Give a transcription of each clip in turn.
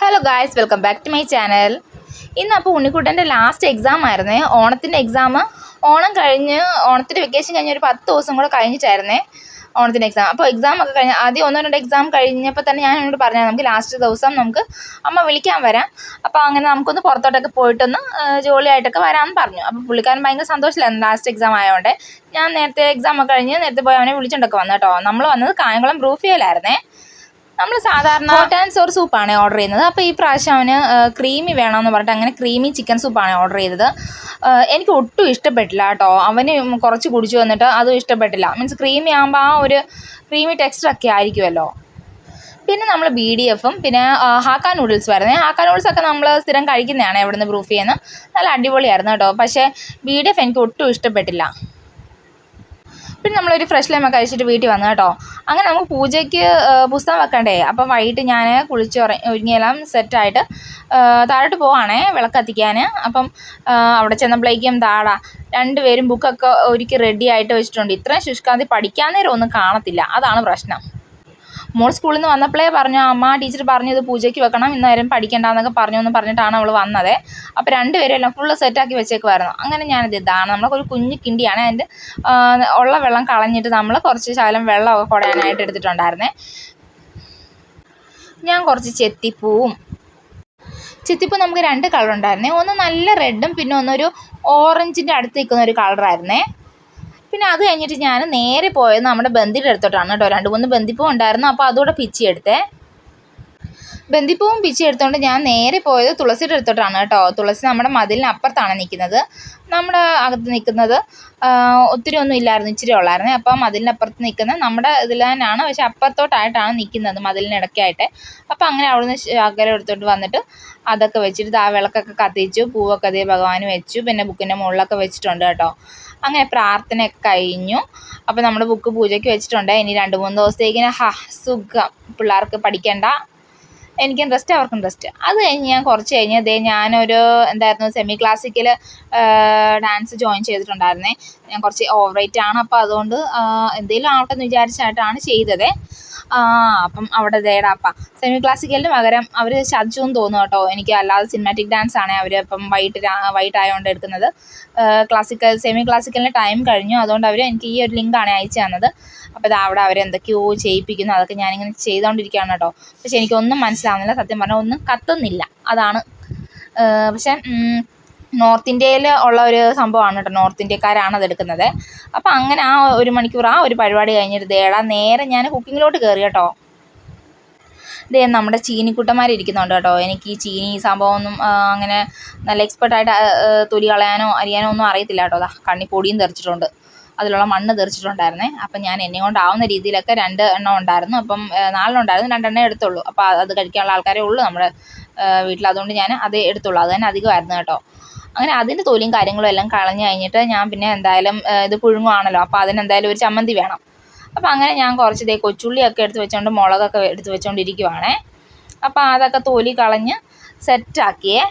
Hello guys welcome back to my channel ഇന്ന് അപ്പോൾ ഉണ്ണിക്കുട്ടന്റെ last exam ആയിരുന്നേ. ഓണത്തിന്റെ എക്സാം ഓണം കഴിഞ്ഞ് ഓണത്തിന്റെ വെക്കേഷൻ കഴിഞ്ഞ് ഒരു പത്ത് ദിവസം കൂടെ കഴിഞ്ഞിട്ടായിരുന്നേ ഓണത്തിന്റെ എക്സാം അപ്പോൾ എക്സാം ഒക്കെ കഴിഞ്ഞ് ആദ്യം ഒന്നോ രണ്ട് എക്സാം കഴിഞ്ഞപ്പോൾ തന്നെ ഞാൻ എന്നോട് പറഞ്ഞു നമുക്ക് ലാസ്റ്റ് ദിവസം നമുക്ക് അമ്മ വിളിക്കാൻ വരാം. അപ്പോൾ അങ്ങനെ നമുക്കൊന്ന് പുറത്തോട്ടൊക്കെ പോയിട്ടൊന്ന് ജോലിയായിട്ടൊക്കെ വരാമെന്ന് പറഞ്ഞു. അപ്പോൾ പുള്ളിക്കാരൻ ഭയങ്കര സന്തോഷമില്ലായിരുന്നു ലാസ്റ്റ് എക്സാം ആയതുകൊണ്ട് ഞാൻ നേരത്തെ എക്സാം ഒക്കെ കഴിഞ്ഞ് നേരത്തെ പോയി അവനെ വിളിച്ചുകൊണ്ടൊക്കെ വന്നു കേട്ടോ. നമ്മൾ വന്നത് കായംകുളം ബ്രൂഫിയയിലായിരുന്നേ നമ്മൾ സാധാരണ ഹോട്ട് സോർ സൂപ്പാണ് ഓർഡർ ചെയ്യുന്നത്. അപ്പോൾ ഈ പ്രാവശ്യം അവന് ക്രീമി വേണമെന്ന് പറഞ്ഞിട്ട് അങ്ങനെ ക്രീമി ചിക്കൻ സൂപ്പാണ് ഓർഡർ ചെയ്തത്. എനിക്ക് ഒട്ടും ഇഷ്ടപ്പെട്ടില്ല കേട്ടോ. അവന് കുറച്ച് കുടിച്ചു വന്നിട്ട് അതും ഇഷ്ടപ്പെട്ടില്ല. മീൻസ് ക്രീമി ആകുമ്പോൾ ആ ഒരു ക്രീമി ടെക്സ്ചർ ഒക്കെ ആയിരിക്കുമല്ലോ. പിന്നെ നമ്മൾ ബി ഡി എഫും പിന്നെ ഹാക്ക നൂഡിൽസ് വരുന്നത് ഹാക്ക നൂഡിൽസ് ഒക്കെ നമ്മൾ സ്ഥിരം കഴിക്കുന്നതാണ് എവിടെ നിന്ന് പ്രൂഫ് ചെയ്യുന്നത്. നല്ല അടിപൊളിയായിരുന്നു കേട്ടോ. പക്ഷേ ബി ഡി എഫ് എനിക്ക് ഒട്ടും ഇഷ്ടപ്പെട്ടില്ല. പിന്നെ നമ്മളൊരു ഫ്രഷ് ലെമൺ കഴിച്ചിട്ട് വീട്ടിൽ വന്നു കേട്ടോ. അങ്ങനെ നമുക്ക് പൂജയ്ക്ക് പുസ്തകം വെക്കണ്ടേ? അപ്പം വൈകിട്ട് ഞാൻ കുളിച്ച് ഒരുങ്ങിയെല്ലാം സെറ്റായിട്ട് താഴോട്ട് പോവാണേ വിളക്ക് കത്തിക്കാൻ അപ്പം അവിടെ ചെന്നപ്പോഴേക്കും താടാ രണ്ടുപേരും ബുക്കൊക്കെ ഒരുക്കി റെഡി ആയിട്ട് വെച്ചിട്ടുണ്ട്. ഇത്രയും ശുഷ്കാന്തി പഠിക്കാൻ നേരം ഒന്നും കാണത്തില്ല. അതാണ് പ്രശ്നം. മോൾ സ്കൂളിൽ നിന്ന് വന്നപ്പോഴേ പറഞ്ഞു അമ്മ ടീച്ചർ പറഞ്ഞു ഇത് പൂജയ്ക്ക് വെക്കണം ഇന്ന് നേരം പഠിക്കണ്ടെന്നൊക്കെ പറഞ്ഞു എന്ന് പറഞ്ഞിട്ടാണ് അവൾ വന്നത്. അപ്പോൾ രണ്ടുപേരും എല്ലാം ഫുള്ള് സെറ്റാക്കി വെച്ചേക്കുമായിരുന്നു അങ്ങനെ ഞാനത് ഇതാണ് നമ്മളൊക്കെ ഒരു കുഞ്ഞു കിണ്ടിയാണ്. അതിന്റെ ഉള്ള വെള്ളം കളഞ്ഞിട്ട് നമ്മൾ കുറച്ച് ശകലം വെള്ളമൊക്കെ കുടയാനായിട്ട് എടുത്തിട്ടുണ്ടായിരുന്നേ. ഞാൻ കുറച്ച് ചെത്തിപ്പൂവും. ചെത്തിപ്പൂ നമുക്ക് രണ്ട് കളർ ഉണ്ടായിരുന്നേ. ഒന്ന് നല്ല റെഡും പിന്നെ ഒന്നൊരു ഓറഞ്ചിന്റെ അടുത്ത് നിൽക്കുന്ന ഒരു കളറായിരുന്നേ പിന്നെ അത് കഴിഞ്ഞിട്ട് ഞാൻ നേരെ പോയത് നമ്മുടെ ബന്ദിയുടെ അടുത്തോട്ടാണ് കേട്ടോ. രണ്ട് മൂന്ന് ബന്ദിപ്പൂ ഉണ്ടായിരുന്നു. അപ്പോൾ അതുകൂടെ പിച്ചി എടുത്തേ. ബന്ദിപ്പൂവും പിച്ചി എടുത്തുകൊണ്ട് ഞാൻ നേരെ പോയത് തുളസിയുടെ അടുത്തോട്ടാണ് കേട്ടോ. തുളസി നമ്മുടെ മതിലിന് അപ്പുറത്താണ് നിൽക്കുന്നത്. നമ്മുടെ അകത്ത് നിൽക്കുന്നത് ഒത്തിരി ഒന്നും ഇല്ലായിരുന്നു ഇച്ചിരി ഉള്ളായിരുന്നേ. അപ്പം മതിലിനപ്പുറത്ത് നിൽക്കുന്ന നമ്മുടെ ഇതിൽ തന്നെയാണ്. പക്ഷെ അപ്പുറത്തോട്ടായിട്ടാണ് നിൽക്കുന്നത് മതിലിനിടയ്ക്കായിട്ട് അപ്പോൾ അങ്ങനെ അവിടുന്ന് അകലം എടുത്തോണ്ട് വന്നിട്ട് അതൊക്കെ വെച്ചിട്ട് ആ വിളക്കൊക്കെ കത്തിച്ചു. പൂവൊക്കെ അതേ ഭഗവാന് വെച്ചു. പിന്നെ ബുക്കിന്റെ മുകളിലൊക്കെ വെച്ചിട്ടുണ്ട് കേട്ടോ. അങ്ങനെ പ്രാർത്ഥനയൊക്കെ കഴിഞ്ഞു. അപ്പോൾ നമ്മുടെ ബുക്ക് പൂജയ്ക്ക് വെച്ചിട്ടുണ്ട്. ഇനി രണ്ട് മൂന്ന് ദിവസത്തേക്കിന് ഹ സുഖം. പിള്ളേർക്ക് പഠിക്കണ്ട. എനിക്കും റെസ്റ്റ് അവർക്കും റെസ്റ്റ് അത് കഴിഞ്ഞ് ഞാൻ കുറച്ച് കഴിഞ്ഞ് ദേ ഞാനൊരു എന്തായിരുന്നു സെമി ക്ലാസിക്കൽ ഡാൻസ് ജോയിൻ ചെയ്തിട്ടുണ്ടായിരുന്നേ. ഞാൻ കുറച്ച് ഓവർ റേറ്റ് ആണ്. അപ്പോൾ അതുകൊണ്ട് എന്തെങ്കിലും ആവട്ടെ എന്ന് വിചാരിച്ചായിട്ടാണ് ചെയ്തത്. അപ്പം അവിടെ ദേടാപ്പ സെമി ക്ലാസിക്കലിന് പകരം അവർ ചതിച്ചു എന്ന് തോന്നുന്നു കേട്ടോ. എനിക്ക് അല്ലാതെ സിനിമാറ്റിക് ഡാൻസ് ആണ് അവർ ഇപ്പം വൈകിട്ട് വൈകിട്ടായതുകൊണ്ട് എടുക്കുന്നത്. ക്ലാസിക്കൽ സെമി ക്ലാസിക്കലിന്റെ ടൈം കഴിഞ്ഞു. അതുകൊണ്ട് അവർ എനിക്ക് ഈ ഒരു ലിങ്കാണ് അയച്ചു തന്നത്. അപ്പോൾ ഇത് അവിടെ അവരെന്തൊക്കെയോ ചെയ്യിപ്പിക്കുന്നു. അതൊക്കെ ഞാനിങ്ങനെ ചെയ്തുകൊണ്ടിരിക്കുകയാണ് കേട്ടോ. പക്ഷെ എനിക്കൊന്നും മനസ്സിലാവുന്നില്ല. സത്യം പറഞ്ഞാൽ ഒന്നും കത്തുന്നില്ല. അതാണ്. പക്ഷേ നോർത്ത് ഇന്ത്യയിൽ ഉള്ള ഒരു സംഭവമാണ് കേട്ടോ. നോർത്ത് ഇന്ത്യക്കാരാണ് അത് എടുക്കുന്നത്. അപ്പോൾ അങ്ങനെ ആ ഒരു മണിക്കൂർ ആ ഒരു പരിപാടി കഴിഞ്ഞിട്ട് ദേടാ നേരെ ഞാൻ കുക്കിങ്ങിലോട്ട് കയറി കേട്ടോ. ദേ നമ്മുടെ ചീനിക്കുട്ടന്മാരിരിക്കുന്നുണ്ട് കേട്ടോ. എനിക്ക് ഈ ചീനി സംഭവമൊന്നും അങ്ങനെ നല്ല എക്സ്പെർട്ടായിട്ട് തൊലി കളയാനോ അരിയാനോ ഒന്നും അറിയത്തില്ല കേട്ടോ. അതാ കണ്ണി തെറിച്ചിട്ടുണ്ട്. അതിലുള്ള മണ്ണ് തെറിച്ചിട്ടുണ്ടായിരുന്നേ. അപ്പം ഞാൻ എന്നെ കൊണ്ടാവുന്ന രീതിയിലൊക്കെ രണ്ട് എണ്ണം ഉണ്ടായിരുന്നു. അപ്പം നാലെണ്ണം ഉണ്ടായിരുന്നു. രണ്ടെണ്ണേ എടുത്തുള്ളൂ. അപ്പോൾ അത് കഴിക്കാനുള്ള ആൾക്കാരേ ഉള്ളൂ നമ്മുടെ വീട്ടിൽ. അതുകൊണ്ട് ഞാൻ അത് എടുത്തുള്ളൂ. അത് തന്നെ അധികമായിരുന്നു കേട്ടോ. അങ്ങനെ അതിന്റെ തൊലിയും കാര്യങ്ങളും എല്ലാം കളഞ്ഞു കഴിഞ്ഞിട്ട് ഞാൻ പിന്നെ എന്തായാലും ഇത് പുഴുങ്ങുവാണല്ലോ. അപ്പോൾ അതിനെന്തായാലും ഒരു ചമ്മന്തി വേണം. അപ്പോൾ അങ്ങനെ ഞാൻ കുറച്ച് ദേ കൊച്ചുള്ളിയൊക്കെ എടുത്ത് വെച്ചുകൊണ്ട് മുളകൊക്കെ എടുത്ത് വെച്ചുകൊണ്ടിരിക്കുവാണേ അപ്പോൾ അതൊക്കെ തൊലി കളഞ്ഞ് സെറ്റാക്കിയേ.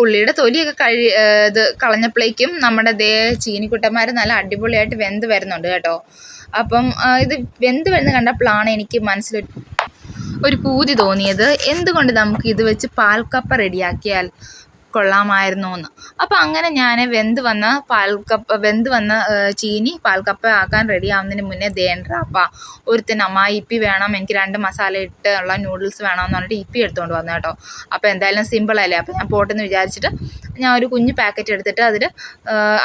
ഉള്ളിയുടെ തൊലിയൊക്കെ കഴി ഇത് കളഞ്ഞപ്പോഴേക്കും നമ്മുടെ ദേ ചീനിക്കുട്ടന്മാർ നല്ല അടിപൊളിയായിട്ട് വെന്ത് വരുന്നുണ്ട് കേട്ടോ. അപ്പം ഇത് വെന്ത് വരുന്ന കണ്ടപ്പോഴാണ് എനിക്ക് മനസ്സിൽ ഒരു പൂതി തോന്നിയത്. എന്തുകൊണ്ട് നമുക്ക് ഇത് വെച്ച് പാൽക്കപ്പ റെഡിയാക്കിയാൽ കൊള്ളാമായിരുന്നു എന്ന് അപ്പം അങ്ങനെ ഞാൻ വെന്ത് വന്ന പാൽക്കപ്പ വെന്ത് വന്ന ചീനി പാൽക്കപ്പ ആക്കാൻ റെഡി ആവുന്നതിന് മുന്നേ ദേണ്ടാപ്പ ഒരുത്തൻ അമ്മ ഇപ്പി വേണം എനിക്ക് രണ്ട് മസാല ഇട്ട് ഉള്ള നൂഡിൽസ് വേണമെന്ന് പറഞ്ഞിട്ട് ഇപ്പി എടുത്തുകൊണ്ട് വന്നു കേട്ടോ. അപ്പോൾ എന്തായാലും സിമ്പിളല്ലേ അപ്പോൾ ഞാൻ പോട്ടെന്ന് വിചാരിച്ചിട്ട് ഞാൻ ഒരു കുഞ്ഞ് പാക്കറ്റ് എടുത്തിട്ട് അതിൽ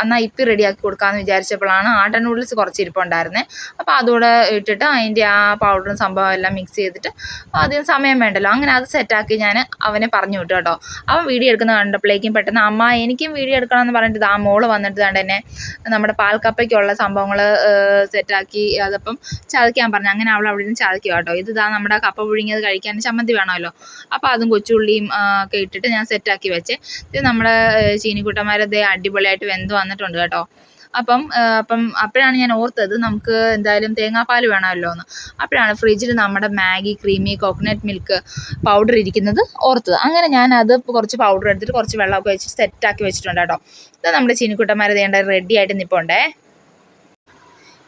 എന്നാൽ ഇപ്പി റെഡിയാക്കി കൊടുക്കാമെന്ന് വിചാരിച്ചപ്പോഴാണ് ആട്ടൻ നൂഡിൽസ് കുറച്ച് ഇരിപ്പുണ്ടായിരുന്നേ അപ്പോൾ അതുകൂടെ ഇട്ടിട്ട് അതിന്റെ ആ പൗഡറും സംഭവം എല്ലാം മിക്സ് ചെയ്തിട്ട് അധികം സമയം വേണ്ടല്ലോ. അങ്ങനെ അത് സെറ്റാക്കി ഞാൻ അവനെ പറഞ്ഞു വിട്ടു കേട്ടോ. അവൻ വീഡിയോ എടുക്കുന്ന കണ്ടപ്പോഴേക്കും പെട്ടെന്ന് അമ്മ എനിക്കും വീഡിയോ എടുക്കണം എന്ന് പറഞ്ഞിട്ട് ആ മോൾ വന്നിട്ട് കണ്ട് എന്നെ നമ്മുടെ പാൽക്കപ്പയ്ക്കുള്ള സംഭവങ്ങൾ സെറ്റാക്കി അതപ്പം ചതക്കാൻ പറഞ്ഞു. അങ്ങനെ അവൾ അവിടെ നിന്ന് ചതക്കുക കേട്ടോ. ഇത് ഇതാ നമ്മുടെ കപ്പ പുഴുങ്ങിയത് കഴിക്കാൻ ചമ്മന്തി വേണമല്ലോ. അപ്പോൾ അതും കൊച്ചുള്ളിയും ഒക്കെ ഇട്ടിട്ട് ഞാൻ സെറ്റാക്കി വെച്ച്. ഇത് നമ്മുടെ ചീനിക്കുട്ടന്മാരത് അടിപൊളിയായിട്ട് വെന്ത് വന്നിട്ടുണ്ട് കേട്ടോ. അപ്പം അപ്പം അപ്പോഴാണ് ഞാൻ ഓർത്തത് നമുക്ക് എന്തായാലും തേങ്ങാപ്പാൽ വേണമല്ലോ എന്ന് അപ്പോഴാണ് ഫ്രിഡ്ജിൽ നമ്മുടെ Maggi creamy coconut milk powder ഇരിക്കുന്നത് ഓർത്തത്. അങ്ങനെ ഞാൻ അത് കുറച്ച് പൗഡർ എടുത്തിട്ട് കുറച്ച് വെള്ളമൊക്കെ വെച്ച് സെറ്റാക്കി വെച്ചിട്ടുണ്ട് കേട്ടോ. ഇത് നമ്മുടെ ചീനിക്കുട്ടന്മാർ വേണ്ട റെഡി ആയിട്ട് നിൽപ്പുണ്ടേ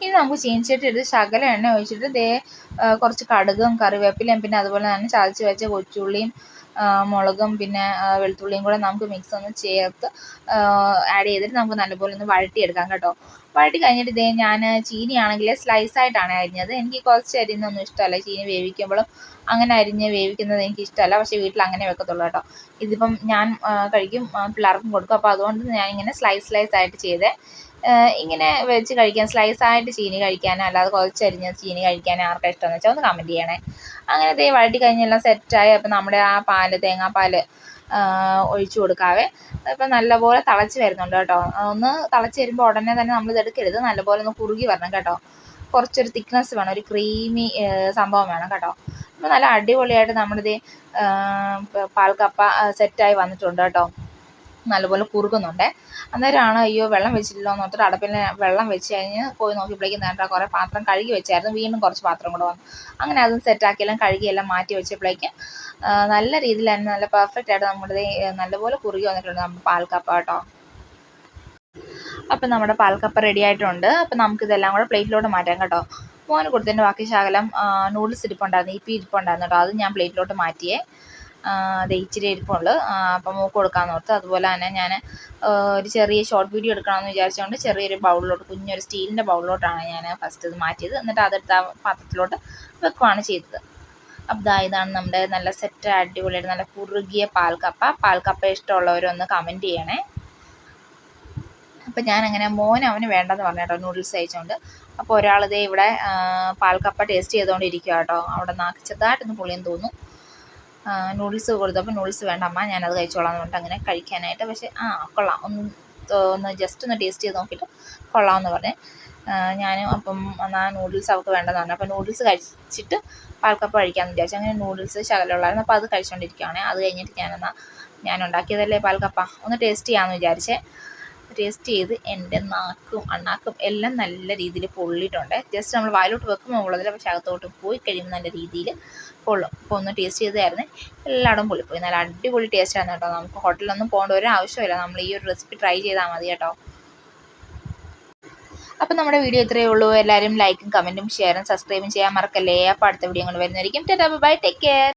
ഇനി നമുക്ക് ചീനിച്ചട്ടി എടുത്ത് ശകല എണ്ണ ഒഴിച്ചിട്ട് ദേ കുറച്ച് കടുകും കറിവേപ്പിലയും പിന്നെ അതുപോലെ തന്നെ ചതച്ച് വെച്ച കൊച്ചുള്ളിയും മുളകും പിന്നെ വെളുത്തുള്ളിയും കൂടെ നമുക്ക് മിക്സ് ഒന്ന് ചേർത്ത് ആഡ് ചെയ്തിട്ട് നമുക്ക് നല്ലപോലെ ഒന്ന് വഴട്ടിയെടുക്കാം കേട്ടോ. വഴട്ടി കഴിഞ്ഞിട്ട് ഇതേ ഞാൻ ചീനിയാണെങ്കിൽ സ്ലൈസ് ആയിട്ടാണ് അരിഞ്ഞത്. എനിക്ക് കുറച്ച് അരിഞ്ഞൊന്നും ഇഷ്ടമല്ല. ചീനി വേവിക്കുമ്പോഴും അങ്ങനെ അരിഞ്ഞ് വേവിക്കുന്നത് എനിക്ക് ഇഷ്ടമല്ല. പക്ഷേ വീട്ടിൽ അങ്ങനെ വെക്കത്തുള്ളൂ കേട്ടോ. ഇതിപ്പം ഞാൻ കഴിക്കും പിള്ളേർക്കും കൊടുക്കും. അപ്പോൾ അതുകൊണ്ട് ഞാനിങ്ങനെ സ്ലൈസ് സ്ലൈസ് ആയിട്ട് ചെയ്തേ. ഇങ്ങനെ വെച്ച് കഴിക്കാൻ സ്ലൈസ് ആയിട്ട് ചീനി കഴിക്കാനോ അല്ലാതെ കുഴച്ചരിഞ്ഞ ചീനി കഴിക്കാനോ ആർക്കാ ഇഷ്ടമെന്ന് വെച്ചാൽ ഒന്ന് കമന്റ് ചെയ്യണേ. അങ്ങനെ ദേ വഴട്ടി കഴിഞ്ഞെല്ലാം സെറ്റായി അപ്പം നമ്മുടെ ആ പാൽ തേങ്ങാപ്പാൽ ഒഴിച്ചു കൊടുക്കാവേ. ഇപ്പം നല്ലപോലെ തിളച്ച് വരുന്നുണ്ട് കേട്ടോ. ഒന്ന് തിളച്ച് വരുമ്പോൾ ഉടനെ തന്നെ നമ്മൾ ഇതെടുക്കരുത് നല്ലപോലെ ഒന്ന് കുറുകി വരണം കേട്ടോ. കുറച്ചൊരു തിക്നെസ് വേണം ഒരു ക്രീമി സംഭവം വേണം കേട്ടോ. അപ്പം നല്ല അടിപൊളിയായിട്ട് നമ്മളിത് പാൽക്കപ്പ സെറ്റായി വന്നിട്ടുണ്ട് കേട്ടോ. നല്ലപോലെ കുറുകുന്നുണ്ട്. അന്നേരമാണ് അയ്യോ വെള്ളം വെച്ചില്ലല്ലോ എന്ന് ഓർത്തിട്ട് അടപ്പിൽ വെള്ളം വെച്ച് കഴിഞ്ഞ് പോയി നോക്കിയപ്പോഴേക്കും നേരത്തെ കുറേ പാത്രം കഴുകി വെച്ചായിരുന്നു. വീണ്ടും കുറച്ച് പാത്രം കൂടെ വന്നു. അങ്ങനെ അതും സെറ്റാക്കിയെല്ലാം കഴുകിയെല്ലാം മാറ്റി വെച്ചപ്പോഴേക്കും നല്ല രീതിയിൽ തന്നെ നല്ല പെർഫെക്റ്റ് ആയിട്ട് നമ്മുടെ നല്ലപോലെ കുറുകി വന്നിട്ടുണ്ട് നമ്മുടെ പാൽക്കപ്പ കേട്ടോ. അപ്പം നമ്മുടെ പാൽക്കപ്പ റെഡി ആയിട്ടുണ്ട്. അപ്പം നമുക്കിതെല്ലാം കൂടെ പ്ലേറ്റിലോട്ട് മാറ്റാം കേട്ടോ. മോന് കൊടുത്തതിന്റെ ബാക്കി ശകലം നൂഡിൽസ് ഇരിപ്പുണ്ടായിരുന്നു ഇപ്പി ഇരിപ്പുണ്ടായിരുന്നു കേട്ടോ. അത് ഞാൻ പ്ലേറ്റിലോട്ട് മാറ്റിയേ. അത് ഇച്ചിരി ഇരിപ്പുള്ളൂ അപ്പം മൂക്ക് കൊടുക്കാമെന്ന് ഓർത്ത്. അതുപോലെ തന്നെ ഞാൻ ഒരു ചെറിയ ഷോർട്ട് വീഡിയോ എടുക്കണമെന്ന് വിചാരിച്ചുകൊണ്ട് ചെറിയൊരു ബൗളിലോട്ട് കുഞ്ഞൊരു സ്റ്റീലിന്റെ ബൗളിലോട്ടാണ് ഞാൻ ഫസ്റ്റ് ഇത് മാറ്റിയത്. എന്നിട്ട് അതെടുത്ത് ആ പാത്രത്തിലോട്ട് വെക്കുവാണ് ചെയ്തത്. അപ്പം ഇതാണ് നമ്മുടെ നല്ല സെറ്റ് അടിപൊളിയായിട്ട് നല്ല കുറുകിയ പാൽക്കപ്പ. പാൽക്കപ്പ ഇഷ്ടമുള്ളവരൊന്ന് കമന്റ് ചെയ്യണേ. അപ്പം ഞാനങ്ങനെ മോൻ അവന് വേണ്ടെന്ന് പറഞ്ഞു കേട്ടോ നൂഡിൽസ് അയച്ചുകൊണ്ട് അപ്പോൾ ഒരാളിതേ ഇവിടെ പാൽക്കപ്പ ടേസ്റ്റ് ചെയ്തുകൊണ്ടിരിക്കുക കേട്ടോ. അവിടെ നാക്ക് ചെറുതായിട്ടൊന്ന് പൊളിയെന്ന് തോന്നുന്നു. നൂഡിൽസ് കൊടുത്തപ്പോൾ നൂഡിൽസ് വേണ്ട അമ്മ ഞാനത് കഴിച്ചോളാം എന്ന് പറഞ്ഞിട്ട് അങ്ങനെ കഴിക്കാനായിട്ട്. പക്ഷേ ആ കൊള്ളാം. ഒന്ന് ഒന്ന് ജസ്റ്റ് ഒന്ന് ടേസ്റ്റ് ചെയ്ത് നോക്കിയിട്ട് കൊള്ളാമെന്ന് പറഞ്ഞേ. ഞാനും അപ്പം എന്നാൽ നൂഡിൽസ് അവൾക്ക് വേണ്ടെന്ന് പറഞ്ഞു. അപ്പോൾ നൂഡിൽസ് കഴിച്ചിട്ട് പാൽക്കപ്പ് കഴിക്കാമെന്ന് വിചാരിച്ചു. അങ്ങനെ നൂഡിൽസ് ശകലമുള്ളായിരുന്നു. അപ്പോൾ അത് കഴിച്ചുകൊണ്ടിരിക്കുകയാണ് അത് കഴിഞ്ഞിട്ട് ഞാനെന്നാൽ ഞാൻ ഉണ്ടാക്കിയതല്ലേ പാൽക്കപ്പ. ഒന്ന് ടേസ്റ്റ് ചെയ്യാമെന്ന് വിചാരിച്ചേ. ടേസ്റ്റ് ചെയ്ത് എന്റെ നാക്കും അണ്ണാക്കും എല്ലാം നല്ല രീതിയിൽ പൊള്ളിയിട്ടുണ്ട്. ജസ്റ്റ് നമ്മൾ വായിലോട്ട് വെക്കുമ്പോൾ ഉള്ളതിൽ പക്ഷേ അകത്തോട്ട് പോയി കഴിയുമ്പോൾ നല്ല രീതിയിൽ പൊള്ളും. അപ്പോൾ ഒന്ന് ടേസ്റ്റ് ചെയ്തായിരുന്നു എല്ലായിടും പൊള്ളിപ്പോയി. നല്ല അടിപൊളി ടേസ്റ്റ് ആയിരുന്നു കേട്ടോ. നമുക്ക് ഹോട്ടലിലൊന്നും പോകേണ്ട ഒരു ആവശ്യമില്ല നമ്മൾ ഈ ഒരു റെസിപ്പി ട്രൈ ചെയ്താൽ മതി കേട്ടോ. അപ്പം നമ്മുടെ വീഡിയോ ഇത്രയേ ഉള്ളൂ. എല്ലാവരും ലൈക്കും കമന്റും ഷെയറും സബ്സ്ക്രൈബും ചെയ്യാൻ മറക്കല്ലേ. അപ്പോൾ അടുത്ത വീഡിയോ കൊണ്ട് വരുന്നതായിരിക്കും. Tata bye take care